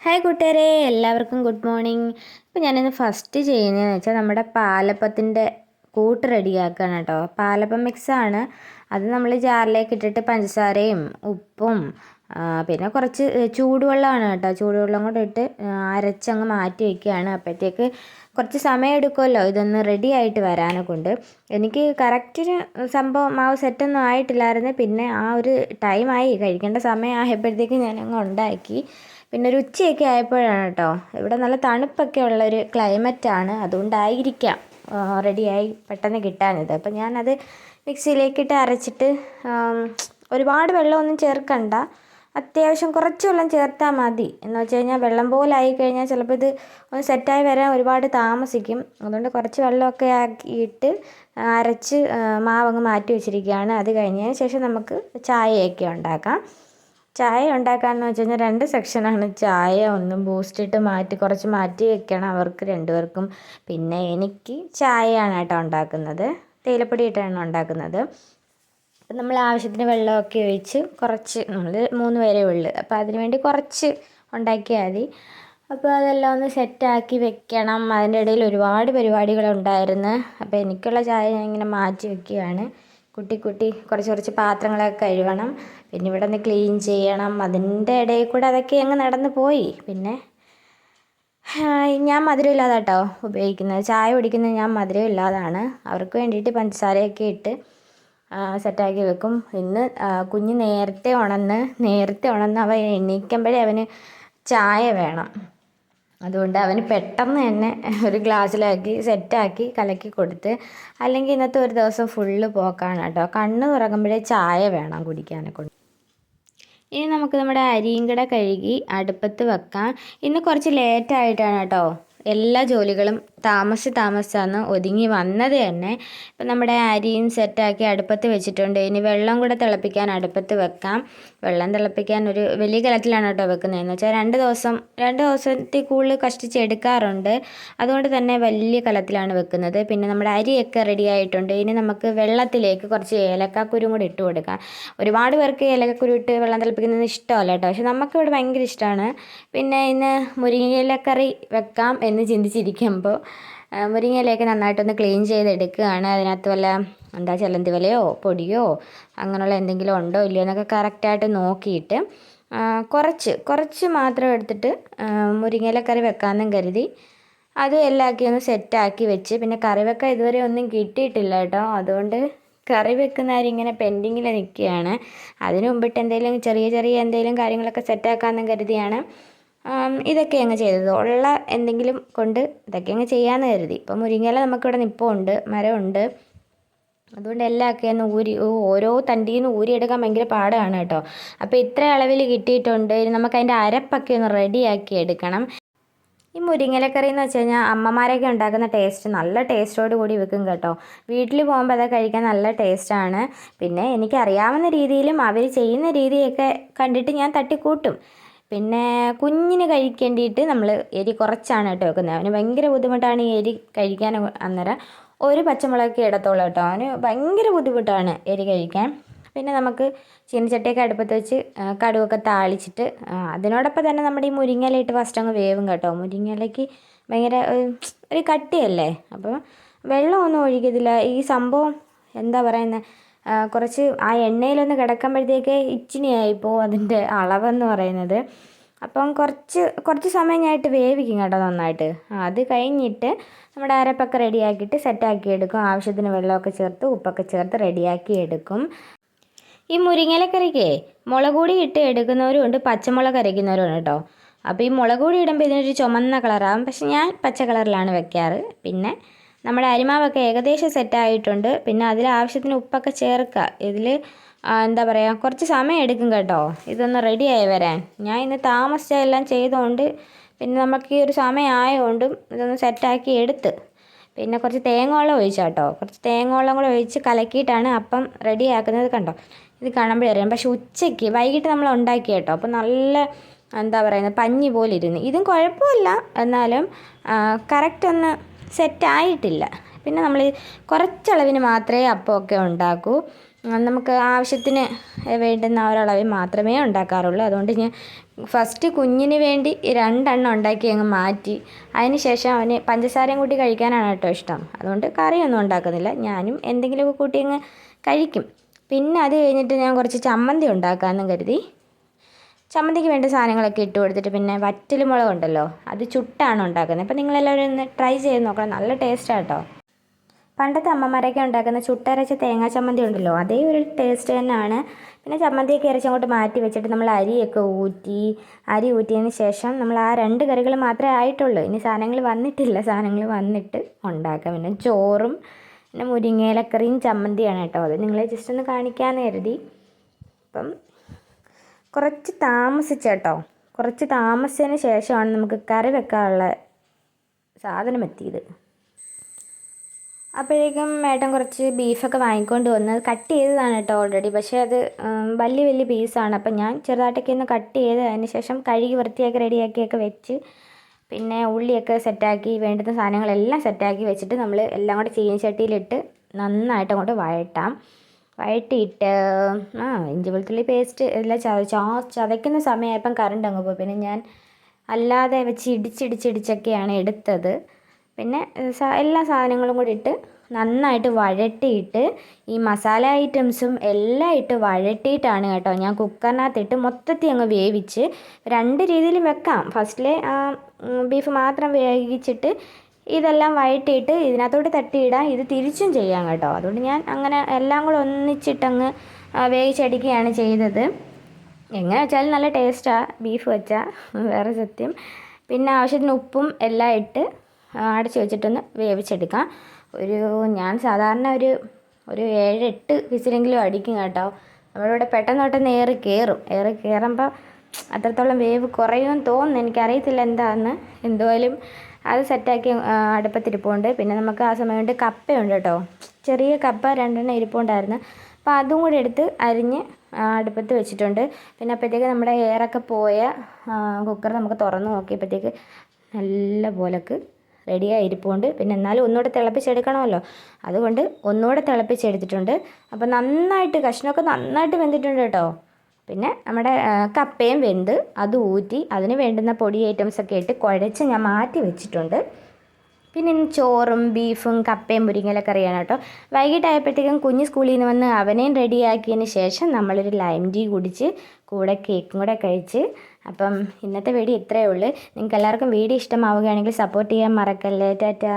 Hi കൂട്ടുകാരെ എല്ലാവർക്കും good morning. ഇപ്പോൾ ഞാനിന്ന് ഫസ്റ്റ് ചെയ്യുന്നതെന്ന് വെച്ചാൽ നമ്മുടെ പാലപ്പത്തിന്റെ കൂട്ട് റെഡിയാക്കുകയാണ് കേട്ടോ. പാലപ്പം മിക്സാണ് അത് നമ്മൾ ജാറിലേക്ക് ഇട്ടിട്ട് പഞ്ചസാരയും ഉപ്പും പിന്നെ കുറച്ച് ചൂടുവെള്ളമാണ് കേട്ടോ. ചൂടുവെള്ളം കൂടെ ഇട്ട് അരച്ചങ്ങ് മാറ്റി വയ്ക്കുകയാണ് അപ്പോഴത്തേക്ക് കുറച്ച് സമയം എടുക്കുമല്ലോ. ഇതൊന്ന് റെഡി ആയിട്ട് വരാനെ കൊണ്ട് എനിക്ക് കറക്റ്റിന് സംഭവം മാവ് സെറ്റൊന്നും ആയിട്ടില്ലായിരുന്നു. പിന്നെ ആ ഒരു ടൈമായി കഴിക്കേണ്ട സമയം ആയപ്പോഴത്തേക്ക് ഞാനങ്ങ് ഉണ്ടാക്കി. പിന്നെ ഒരു ഉച്ചയൊക്കെ ആയപ്പോഴാണ് കേട്ടോ ഇവിടെ നല്ല തണുപ്പൊക്കെ ഉള്ളൊരു ക്ലൈമറ്റാണ് അതുകൊണ്ടായിരിക്കാം റെഡിയായി പെട്ടെന്ന് കിട്ടാനിത് അപ്പം ഞാനത് മിക്സിയിലേക്കിട്ട് അരച്ചിട്ട് ഒരുപാട് വെള്ളമൊന്നും ചേർക്കണ്ട. അത്യാവശ്യം കുറച്ച് വെള്ളം ചേർത്താൽ മതി. എന്ന് വെച്ച് കഴിഞ്ഞാൽ വെള്ളം പോലെ ആയി കഴിഞ്ഞാൽ ചിലപ്പോൾ ഇത് ഒന്ന് സെറ്റായി വരാൻ ഒരുപാട് താമസിക്കും. അതുകൊണ്ട് കുറച്ച് വെള്ളമൊക്കെ ആക്കിയിട്ട് അരച്ച് മാവങ്ങ് മാറ്റി വെച്ചിരിക്കുകയാണ്. അത് കഴിഞ്ഞതിന് ശേഷം നമുക്ക് ചായയൊക്കെ ഉണ്ടാക്കാം. ചായ ഉണ്ടാക്കാമെന്ന് വെച്ച് കഴിഞ്ഞാൽ രണ്ട് സെക്ഷനാണ് ചായ ഒന്ന് ബൂസ്റ്റ് ഇട്ട് മാറ്റി കുറച്ച് മാറ്റി വെക്കണം അവർക്ക് രണ്ടുപേർക്കും. പിന്നെ എനിക്ക് ചായയാണ് കേട്ടോ ഉണ്ടാക്കുന്നത്. തേയിലപ്പൊടി ഇട്ടാണ് ഉണ്ടാക്കുന്നത്. അപ്പം നമ്മൾ ആവശ്യത്തിന് വെള്ളമൊക്കെ ഒഴിച്ച് കുറച്ച് നമ്മൾ മൂന്ന് പേരേ ഉള്ളു. അപ്പോൾ അതിന് വേണ്ടി കുറച്ച് ഉണ്ടാക്കിയാൽ മതി. അപ്പോൾ അതെല്ലാം ഒന്ന് സെറ്റാക്കി വെക്കണം. അതിന്റെ ഇടയിൽ ഒരുപാട് പരിപാടികളുണ്ടായിരുന്നു അപ്പോൾ എനിക്കുള്ള ചായ ഞാൻ ഇങ്ങനെ മാറ്റി വെക്കുകയാണ്. കുട്ടി കുട്ടി കുറച്ച് കുറച്ച് പാത്രങ്ങളൊക്കെ കഴുകണം. പിന്നെ ഇവിടെ ഒന്ന് ക്ലീൻ ചെയ്യണം. അതിന്റെ ഇടയിൽ കൂടെ അതൊക്കെ അങ്ങ് നടന്നു പോയി. പിന്നെ ഞാൻ മധുരം ഇല്ലാതെ കേട്ടോ ഉപയോഗിക്കുന്നത്. ചായ കുടിക്കുന്നത് ഞാൻ മധുരം ഇല്ലാതാണ്. അവർക്ക് വേണ്ടിയിട്ട് പഞ്ചസാരയൊക്കെ ഇട്ട് സെറ്റാക്കി വെക്കും. ഇന്ന് കുഞ്ഞ് നേരത്തെ ഉണർന്ന് നേരത്തെ ഉണർന്ന് അവൻ എണീക്കുമ്പോഴേ അവന് ചായ വേണം. അതുകൊണ്ട് അവന് പെട്ടെന്ന് തന്നെ ഒരു ഗ്ലാസ്സിലാക്കി സെറ്റാക്കി കലക്കി കൊടുത്ത് അല്ലെങ്കിൽ ഇന്നത്തെ ഒരു ദിവസം ഫുള്ള് പോക്കാണ് കേട്ടോ. കണ്ണ് തുറക്കുമ്പോഴേ ചായ വേണം കുടിക്കാനെ കൊണ്ട്. ഇനി നമുക്ക് നമ്മുടെ അരിയും കൂടെ കഴുകി അടുപ്പത്ത് വെക്കാം. ഇന്ന് കുറച്ച് ലേറ്റായിട്ടാണ് കേട്ടോ. എല്ലാ ജോലികളും താമസിച്ച് താമസിച്ചാണ് ഒതുങ്ങി വന്നത് തന്നെ ഇപ്പം നമ്മുടെ അരിയും സെറ്റാക്കി അടുപ്പത്ത് വെച്ചിട്ടുണ്ട്. ഇനി വെള്ളം കൂടെ തിളപ്പിക്കാൻ അടുപ്പത്ത് വെക്കാം. വെള്ളം തിളപ്പിക്കാൻ ഒരു വലിയ കലത്തിലാണ് കേട്ടോ വെക്കുന്നത്. എന്ന് വെച്ചാൽ രണ്ട് ദിവസം രണ്ട് ദിവസത്തിൽ കൂടുതൽ കഷ്ടിച്ച് എടുക്കാറുണ്ട്. അതുകൊണ്ട് തന്നെ വലിയ കലത്തിലാണ് വെക്കുന്നത്. പിന്നെ നമ്മുടെ അരിയൊക്കെ റെഡി ആയിട്ടുണ്ട്. ഇനി നമുക്ക് വെള്ളത്തിലേക്ക് കുറച്ച് ഏലക്കാക്കുരും കൂടി ഇട്ട് കൊടുക്കാം. ഒരുപാട് പേർക്ക് ഏലക്കാക്കുരു ഇട്ട് വെള്ളം തിളപ്പിക്കുന്നത് ഇഷ്ടമല്ല കേട്ടോ. പക്ഷെ നമുക്കിവിടെ ഭയങ്കര ഇഷ്ടമാണ് പിന്നെ ഇന്ന് മുരിങ്ങയിലക്കറി വെക്കാം എന്ന് ചിന്തിച്ചിരിക്കുമ്പോൾ ആ, മുരിങ്ങയിലയൊക്കെ നന്നായിട്ടൊന്ന് ക്ലീൻ ചെയ്തെടുക്കുകയാണ്. അതിനകത്ത് വല്ല എന്താ ചെല്ലന്തി വലയോ പൊടിയോ അങ്ങനെയുള്ള എന്തെങ്കിലും ഉണ്ടോ ഇല്ലയോ എന്നൊക്കെ കറക്റ്റായിട്ട് നോക്കിയിട്ട് കുറച്ച് കുറച്ച് മാത്രം എടുത്തിട്ട് മുരിങ്ങയില കറി വെക്കാമെന്നും കരുതി അത് എല്ലാക്കി ഒന്ന് സെറ്റാക്കി വെച്ച്. പിന്നെ കറി വെക്കാൻ ഇതുവരെ ഒന്നും കിട്ടിയിട്ടില്ല കേട്ടോ. അതുകൊണ്ട് കറി വെക്കുന്ന കാര്യം ഇങ്ങനെ പെൻഡിങ്ങിൽ നിൽക്കുകയാണ്. അതിനു മുമ്പിട്ട് എന്തെങ്കിലും ചെറിയ ചെറിയ എന്തെങ്കിലും കാര്യങ്ങളൊക്കെ സെറ്റാക്കാമെന്നും കരുതിയാണ്. ഇതൊക്കെ അങ്ങ് ചെയ്തത്. ഉള്ള എന്തെങ്കിലും കൊണ്ട് ഇതൊക്കെ അങ്ങ് ചെയ്യാമെന്ന് കരുതി. ഇപ്പം മുരിങ്ങയില നമുക്കിവിടെ നിപ്പമുണ്ട് മരമുണ്ട്. അതുകൊണ്ട് എല്ലാമൊക്കെ ഒന്ന് ഊരി ഓരോ തണ്ടിയിൽ നിന്ന് ഊരിയെടുക്കാൻ ഭയങ്കര പാടാണ് കേട്ടോ. അപ്പോൾ ഇത്ര അളവിൽ കിട്ടിയിട്ടുണ്ട്. ഇനി നമുക്ക് അരപ്പൊക്കെ ഒന്ന് റെഡിയാക്കി എടുക്കണം. ഈ മുരിങ്ങലക്കറി എന്ന് വെച്ച് കഴിഞ്ഞാൽ അമ്മമാരൊക്കെ ഉണ്ടാക്കുന്ന ടേസ്റ്റ് നല്ല ടേസ്റ്റോട് കൂടി വെക്കും കേട്ടോ. വീട്ടിൽ പോകുമ്പോൾ അത് കഴിക്കാൻ നല്ല ടേസ്റ്റാണ്. പിന്നെ എനിക്കറിയാവുന്ന രീതിയിലും അവർ ചെയ്യുന്ന രീതിയൊക്കെ കണ്ടിട്ട് ഞാൻ തട്ടിക്കൂട്ടും. പിന്നെ കുഞ്ഞിന് കഴിക്കേണ്ടിയിട്ട് നമ്മൾ എരി കുറച്ചാണ് കേട്ടോ വെക്കുന്നത്. അവന് ഭയങ്കര ബുദ്ധിമുട്ടാണ് ഈ എരി കഴിക്കാൻ അന്നേരം. ഒരു പച്ചമുളകൊക്കെ ഇടത്തോളം കേട്ടോ. അവന് ഭയങ്കര ബുദ്ധിമുട്ടാണ് എരി കഴിക്കാൻ. പിന്നെ നമുക്ക് ചീനച്ചട്ടിയൊക്കെ അടുപ്പത്ത് വെച്ച് കടുവൊക്കെ താളിച്ചിട്ട് അതിനോടൊപ്പം തന്നെ നമ്മുടെ ഈ മുരിങ്ങയിലിട്ട് ഫസ്റ്റ് അങ്ങ് വേവും കേട്ടോ. മുരിങ്ങയിലേക്ക് ഭയങ്കര ഒരു കട്ടിയല്ലേ? അപ്പോൾ വെള്ളമൊന്നും ഒഴിക്കത്തില്ല ഈ സംഭവം എന്താ പറയുന്നത് കുറച്ച് ആ എണ്ണയിലൊന്ന് കിടക്കുമ്പോഴത്തേക്ക് ഇച്ചിനിയായിപ്പോവും അതിന്റെ അളവെന്ന് പറയുന്നത്. അപ്പം കുറച്ച് കുറച്ച് സമയം ഞാനായിട്ട് വേവിക്കും കേട്ടോ നന്നായിട്ട്. അത് കഴിഞ്ഞിട്ട് നമ്മുടെ അരപ്പൊക്കെ റെഡിയാക്കിയിട്ട് സെറ്റാക്കി എടുക്കും. ആവശ്യത്തിന് വെള്ളമൊക്കെ ചേർത്ത് ഉപ്പൊക്കെ ചേർത്ത് റെഡിയാക്കി എടുക്കും. ഈ മുരിങ്ങലക്കറിക്ക് മുളക് ഇട്ട് എടുക്കുന്നവരും ഉണ്ട് പച്ചമുളക് അരയ്ക്കുന്നവരും ഉണ്ട് കേട്ടോ. അപ്പോൾ ഈ മുളക് ഇടുമ്പോൾ ഇതിനൊരു ചുമന്ന കളറാകും പക്ഷെ ഞാൻ പച്ച കളറിലാണ് വെക്കാറ്. പിന്നെ നമ്മുടെ അരിമാവൊക്കെ ഏകദേശം സെറ്റായിട്ടുണ്ട് പിന്നെ അതിൽ ആവശ്യത്തിന് ഉപ്പൊക്കെ ചേർക്കുക ഇതിൽ എന്താ പറയുക കുറച്ച് സമയം എടുക്കും കേട്ടോ. ഇതൊന്ന് റെഡിയായി വരാൻ. ഞാൻ ഇന്ന് താമസിച്ചെല്ലാം ചെയ്തുകൊണ്ട് പിന്നെ നമുക്ക് ഈ ഒരു സമയമായതുകൊണ്ടും ഇതൊന്ന് സെറ്റാക്കി എടുത്ത് പിന്നെ കുറച്ച് തേങ്ങവെള്ളം ഒഴിച്ചു കേട്ടോ. കുറച്ച് തേങ്ങവെള്ളം കൂടെ ഒഴിച്ച് കലക്കിയിട്ടാണ് അപ്പം റെഡിയാക്കുന്നത് കണ്ടോ. ഇത് കാണുമ്പോഴേ അറിയാം. പക്ഷെ ഉച്ചയ്ക്ക് വൈകിട്ട് നമ്മൾ ഉണ്ടാക്കി കേട്ടോ. അപ്പോൾ നല്ല എന്താ പറയുന്നത് പഞ്ഞി പോലെ ഇരുന്ന്. ഇതും കുഴപ്പമില്ല. എന്നാലും കറക്റ്റ് ഒന്ന് സെറ്റായിട്ടില്ല. പിന്നെ നമ്മൾ കുറച്ചളവിന് മാത്രമേ അപ്പമൊക്കെ ഉണ്ടാക്കൂ. നമുക്ക് ആവശ്യത്തിന് വേണ്ടുന്ന ഒരളവിൽ മാത്രമേ ഉണ്ടാക്കാറുള്ളൂ. അതുകൊണ്ട് ഞാൻ ഫസ്റ്റ് കുഞ്ഞിന് വേണ്ടി രണ്ടെണ്ണം ഉണ്ടാക്കി അങ്ങ് മാറ്റി. അതിന് ശേഷം അവന് പഞ്ചസാരയും കൂട്ടി കഴിക്കാനാണ് കേട്ടോ ഇഷ്ടം. അതുകൊണ്ട് കറിയൊന്നും ഉണ്ടാക്കുന്നില്ല. ഞാനും എന്തെങ്കിലുമൊക്കെ കൂട്ടി അങ്ങ് കഴിക്കും. പിന്നെ അത് കഴിഞ്ഞിട്ട് ഞാൻ കുറച്ച് ചമ്മന്തി ഉണ്ടാക്കാമെന്നും കരുതി. ചമ്മന്തിക്ക് വേണ്ട സാധനങ്ങളൊക്കെ ഇട്ട് കൊടുത്തിട്ട് പിന്നെ വറ്റൽ മുളക് ഉണ്ടല്ലോ അത് ചുട്ടാണ് ഉണ്ടാക്കുന്നത്. അപ്പോൾ നിങ്ങളെല്ലാവരും ഒന്ന് ട്രൈ ചെയ്ത് നോക്കണം. നല്ല ടേസ്റ്റാണ് കേട്ടോ പണ്ടത്തെ അമ്മമാരൊക്കെ ഉണ്ടാക്കുന്ന ചുട്ടരച്ച തേങ്ങാ ചമ്മന്തി ഉണ്ടല്ലോ അതേ ഒരു ടേസ്റ്റ് തന്നെയാണ്. പിന്നെ ചമ്മന്തിയൊക്കെ ഇറച്ചി അങ്ങോട്ട് മാറ്റി വെച്ചിട്ട് നമ്മൾ അരിയൊക്കെ ഊറ്റി അരി ഊറ്റിയതിന് ശേഷം നമ്മൾ ആ രണ്ട് കറികൾ മാത്രമേ ആയിട്ടുള്ളൂ. ഇനി സാധനങ്ങൾ വന്നിട്ടില്ല. സാധനങ്ങൾ വന്നിട്ട് ഉണ്ടാക്കാം. പിന്നെ ചോറും പിന്നെ മുരിങ്ങയിലക്കറിയും ചമ്മന്തിയാണ് കേട്ടോ അത് നിങ്ങളെ ജസ്റ്റ് ഒന്ന് കാണിക്കാമെന്ന് കരുതി. അപ്പം കുറച്ച് താമസിച്ചേട്ടോ. കുറച്ച് താമസിച്ചതിന് ശേഷമാണ് നമുക്ക് കറി വെക്കാനുള്ള സാധനം എത്തിയത്. അപ്പോഴേക്കും ഏട്ടൻ കുറച്ച് ബീഫൊക്കെ വാങ്ങിക്കൊണ്ട് വന്ന് കട്ട് ചെയ്തതാണ് കേട്ടോ ഓൾറെഡി പക്ഷേ അത് വലിയ വലിയ പീസാണ് അപ്പം ഞാൻ ചെറുതായിട്ടൊക്കെ ഒന്ന് കട്ട് ചെയ്ത് അതിന് ശേഷം കഴുകി വൃത്തിയാക്കി റെഡിയാക്കിയൊക്കെ വെച്ച് പിന്നെ ഉള്ളിയൊക്കെ സെറ്റാക്കി വേണ്ടുന്ന സാധനങ്ങളെല്ലാം സെറ്റാക്കി വെച്ചിട്ട് നമ്മൾ എല്ലാം കൂടെ ചീനച്ചട്ടിയിലിട്ട് നന്നായിട്ട് അങ്ങോട്ട് വഴട്ടാം വഴട്ടിയിട്ട് ആ ഇഞ്ചി വെളുത്തുള്ളി പേസ്റ്റ് എല്ലാം ചത ചതയ്ക്കുന്ന സമയമായപ്പം കറണ്ട് അങ്ങ് പോയി. പിന്നെ ഞാൻ അല്ലാതെ വെച്ച് ഇടിച്ചിടിച്ചിടിച്ചൊക്കെയാണ് എടുത്തത്. പിന്നെ എല്ലാ സാധനങ്ങളും കൂടി ഇട്ട് നന്നായിട്ട് വഴറ്റിയിട്ട് ഈ മസാല ഐറ്റംസും എല്ലാം ഇട്ട് വഴറ്റിയിട്ടാണ് കേട്ടോ ഞാൻ കുക്കറിനകത്തിട്ട് മൊത്തത്തിൽ അങ്ങ് വേവിച്ച് രണ്ട് രീതിയിൽ വെക്കാം. ഫസ്റ്റിലെ ബീഫ് മാത്രം വേവിച്ചിട്ട് ഇതെല്ലാം വഴറ്റിയിട്ട് ഇതിനകത്തോട്ട് തട്ടിയിടാം ഇത് തിരിച്ചും ചെയ്യാം കേട്ടോ. അതുകൊണ്ട് ഞാൻ അങ്ങനെ എല്ലാം കൂടെ ഒന്നിച്ചിട്ടങ്ങ് വേവിച്ചടിക്കുകയാണ് ചെയ്തത്. എങ്ങനെ വെച്ചാലും നല്ല ടേസ്റ്റാണ് ബീഫ് വെച്ചാൽ വേറെ സത്യം. പിന്നെ ആവശ്യത്തിന് ഉപ്പും എല്ലാം ഇട്ട് അടച്ചു വെച്ചിട്ടൊന്ന് വേവിച്ചെടുക്കാം. ഒരു ഞാൻ സാധാരണ ഒരു ഒരു ഏഴ് എട്ട് വിസിലെങ്കിലും അടിക്കും കേട്ടോ. നമ്മളിവിടെ പെട്ടെന്ന് പെട്ടെന്ന് ഏറി കയറും ഏറി കയറുമ്പോൾ അത്രത്തോളം വേവ് കുറയുമെന്ന് തോന്നുന്നു. എനിക്കറിയത്തില്ല എന്താണെന്ന് എന്തായാലും അത് സെറ്റാക്കി അടുപ്പത്തിരിപ്പുണ്ട് പിന്നെ നമുക്ക് ആ സമയം കൊണ്ട് കപ്പയുണ്ട് കേട്ടോ. ചെറിയ കപ്പ രണ്ടെണ്ണം ഇരിപ്പുണ്ടായിരുന്നു. അപ്പോൾ അതും കൂടി എടുത്ത് അരിഞ്ഞ് അടുപ്പത്ത് വെച്ചിട്ടുണ്ട്. പിന്നെ അപ്പോഴത്തേക്ക് നമ്മുടെ എയറൊക്കെ പോയ കുക്കർ നമുക്ക് തുറന്ന് നോക്കിയപ്പോഴത്തേക്ക് നല്ല പോലക്ക് റെഡിയായി ഇരിപ്പുണ്ട്. പിന്നെ എന്നാലും ഒന്നുകൂടെ തിളപ്പിച്ചെടുക്കണമല്ലോ. അതുകൊണ്ട് ഒന്നുകൂടെ തിളപ്പിച്ചെടുത്തിട്ടുണ്ട്. അപ്പോൾ നന്നായിട്ട് കഷ്ണമൊക്കെ നന്നായിട്ട് വെന്തിട്ടുണ്ട് കേട്ടോ. പിന്നെ നമ്മുടെ കപ്പയും വെന്ത് അത് ഊറ്റി അതിന് വേണ്ടുന്ന പൊടി ഐറ്റംസൊക്കെ ഇട്ട് കുഴച്ച് ഞാൻ മാറ്റി വെച്ചിട്ടുണ്ട്. പിന്നെ ചോറും ബീഫും കപ്പയും മുരിങ്ങയിലക്കറിയാണ് കേട്ടോ. വൈകിട്ടായപ്പോഴത്തേക്കും കുഞ്ഞ് സ്കൂളിൽ നിന്ന് വന്ന് അവനെയും റെഡിയാക്കിയതിന് ശേഷം നമ്മളൊരു ലൈം ടീ കുടിച്ച് കൂടെ കേക്കും കൂടെ കഴിച്ച് അപ്പം ഇന്നത്തെ വീഡിയോ ഇത്രയേ ഉള്ളൂ. നിങ്ങൾക്ക് എല്ലാവർക്കും വീഡിയോ ഇഷ്ടമാവുകയാണെങ്കിൽ സപ്പോർട്ട് ചെയ്യാൻ മറക്കല്ലേ. ടാറ്റാ.